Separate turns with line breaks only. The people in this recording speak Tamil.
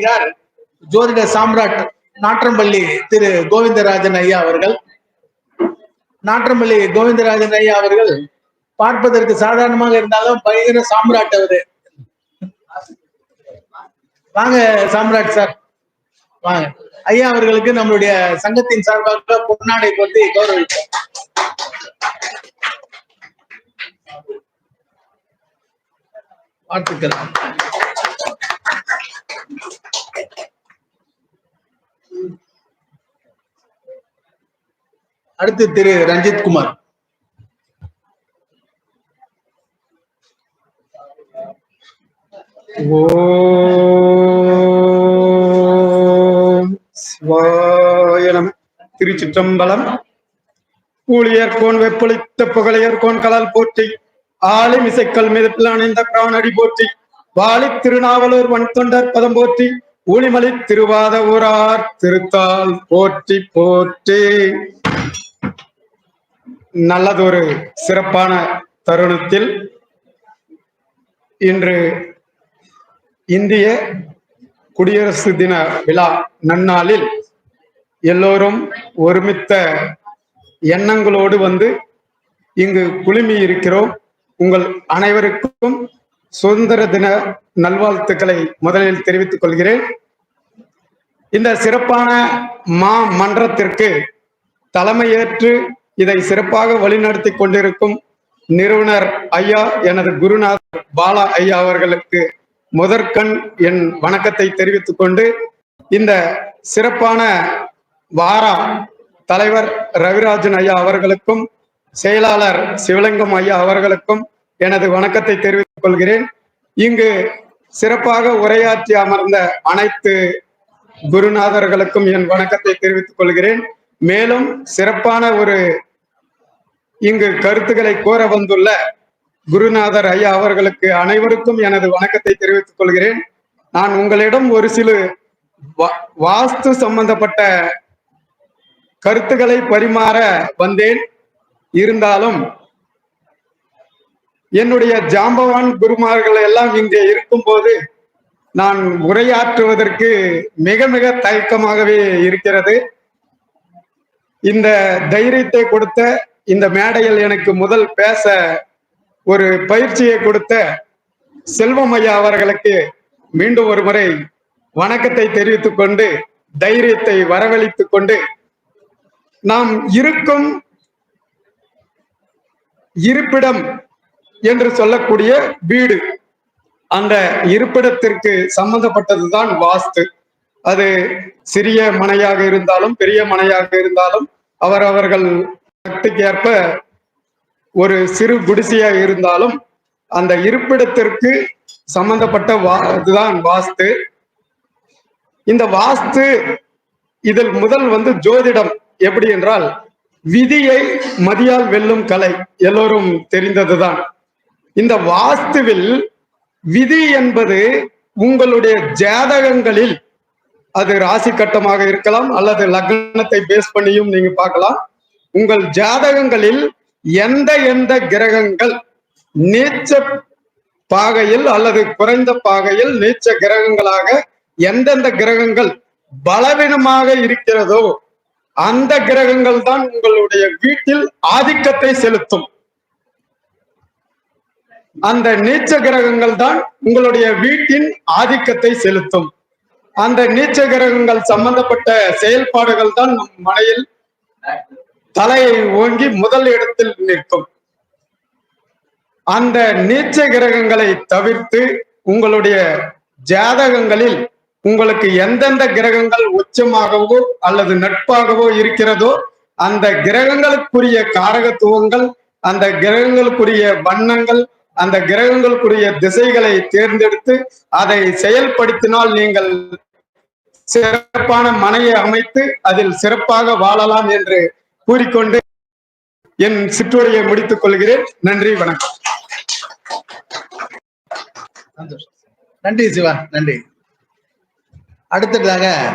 இருக்கிறார் ஜோதிட சாம்ராட் நாற்றம்பள்ளி திரு கோவிந்தராஜன் ஐயா அவர்கள் நாற்றம்பள்ளி கோவிந்தராஜன் ஐயா அவர்கள் பார்ப்பதற்கு சாதாரணமாக இருந்தாலும் பயங்கர சாம்ராட் அவரு வாங்க சாம்ராட் சார் வாங்க ஐயா அவர்களுக்கு நம்மளுடைய சங்கத்தின் சார்பாக பொன்னாடை கொண்டு கௌரவிப்போம் வாழ்த்துக்கிறேன் அடுத்து திரு ரஞ்சித் குமார்
சம்பளம் திருச்சிற்றம்பலம் கூலியர்கோன் வெப்பளித்த புகழையர்கோன் கலால் போற்றி ஆளும் இசைக்கல் மிதப்பில் அணிந்த பிராணடி போற்றி வாலி திருநாவலூர் வன் தொண்டர் பதம் போற்றி ஊழிமலை திருவாத ஊரார் திருத்தால் போற்றி போற்றி நல்லதொரு சிறப்பான தருணத்தில் இன்று இந்திய குடியரசு தின விழா நன்னாளில் எல்லோரும் ஒருமித்த எண்ணங்களோடு வந்து இங்கு குழுமி இருக்கிறோம் உங்கள் அனைவருக்கும் சுதந்திர தின நல்வாழ்த்துக்களை முதலில் தெரிவித்துக் கொள்கிறேன் இந்த சிறப்பான மா மன்றத்திற்கு தலைமையேற்று இதை சிறப்பாக வழிநடத்தி கொண்டிருக்கும் நிறுவனர் ஐயா எனது குருநாதர் பாலா ஐயா அவர்களுக்கு முதற்கண் என் வணக்கத்தை தெரிவித்துக் கொண்டு இந்த சிறப்பான வாரா தலைவர் ரவிராஜன் ஐயா அவர்களுக்கும் செயலாளர் சிவலிங்கம் ஐயா அவர்களுக்கும் எனது வணக்கத்தை தெரிவித்துக் கொள்கிறேன் இங்கு சிறப்பாக உரையாற்றி அமர்ந்த அனைத்து குருநாதர்களுக்கும் என் வணக்கத்தை தெரிவித்துக் கொள்கிறேன் மேலும் சிறப்பான ஒரு இங்கு கருத்துக்களை கோர வந்துள்ள குருநாதர் ஐயா அவர்களுக்கு அனைவருக்கும் எனது வணக்கத்தை தெரிவித்துக் கொள்கிறேன் நான் உங்களிடம் ஒரு சில வாஸ்து சம்பந்தப்பட்ட கருத்துக்களை பரிமாற வந்தேன் இருந்தாலும் என்னுடைய ஜாம்பவான் குருமார்கள் எல்லாம் இங்கே இருக்கும்போது நான் உரையாற்றுவதற்கு மிக மிக தயக்கமாகவே இருக்கிறது இந்த தைரியத்தை கொடுத்த இந்த மேடையில் எனக்கு முதல் பேச ஒரு பயிற்சியை கொடுத்த செல்வம் ஐயா அவர்களுக்கு மீண்டும் ஒரு முறை வணக்கத்தை தெரிவித்துக் கொண்டு தைரியத்தை வரவழைத்துக் கொண்டு நாம் இருக்கும் இருப்பிடம் என்று சொல்லக்கூடிய வீடு அந்த இருப்பிடத்திற்கு சம்பந்தப்பட்டதுதான் வாஸ்து அது சிறிய மனையாக இருந்தாலும் பெரிய மனையாக இருந்தாலும் அவர் அவர்கள் சக்திக்கேற்ப ஒரு சிறு குடிசையா இருந்தாலும் அந்த இருப்பிடத்திற்கு சம்பந்தப்பட்ட வாஸ்து இந்த வாஸ்து இதில் முதல் வந்து ஜோதிடம் எப்படி என்றால் விதியை மதியால் வெல்லும் கலை எல்லோரும் தெரிந்ததுதான் இந்த வாஸ்துவில் விதி என்பது உங்களுடைய ஜாதகங்களில் அது ராசி கட்டமாக இருக்கலாம் அல்லது லக்னத்தை பேஸ் பண்ணியும் நீங்க பார்க்கலாம் உங்கள் ஜாதகங்களில் எந்த எந்த கிரகங்கள் நீச்ச பாகையில் அல்லது குறைந்த பாகையில் நீச்ச கிரகங்களாக எந்தெந்த கிரகங்கள் பலவீனமாக இருக்கிறதோ அந்த கிரகங்கள் தான் உங்களுடைய வீட்டில் ஆதிக்கத்தை செலுத்தும் அந்த நீச்ச கிரகங்கள் தான் உங்களுடைய வீட்டின் ஆதிக்கத்தை செலுத்தும் அந்த நீச்ச கிரகங்கள் சம்பந்தப்பட்ட செயல்பாடுகள் தான் நம் மனையில் தலையை ஓங்கி முதல் இடத்தில் நிற்கும் அந்த நீச்ச கிரகங்களை தவிர்த்து உங்களுடைய ஜாதகங்களில் உங்களுக்கு எந்தெந்த கிரகங்கள் உச்சமாகவோ அல்லது நட்பாகவோ இருக்கிறதோ அந்த கிரகங்களுக்குரிய காரகத்துவங்கள் அந்த கிரகங்களுக்குரிய வண்ணங்கள் அந்த கிரகங்களுக்குரிய திசைகளை தேர்ந்தெடுத்து அதை செயல்படுத்தினால் நீங்கள் சிறப்பான மனையை அமைத்து அதில் சிறப்பாக வாழலாம் என்று கூறிக்கொண்டு என் சிற்றுரையை முடித்துக் கொள்கிறேன் நன்றி வணக்கம்
நன்றி சிவா நன்றி அடுத்ததாக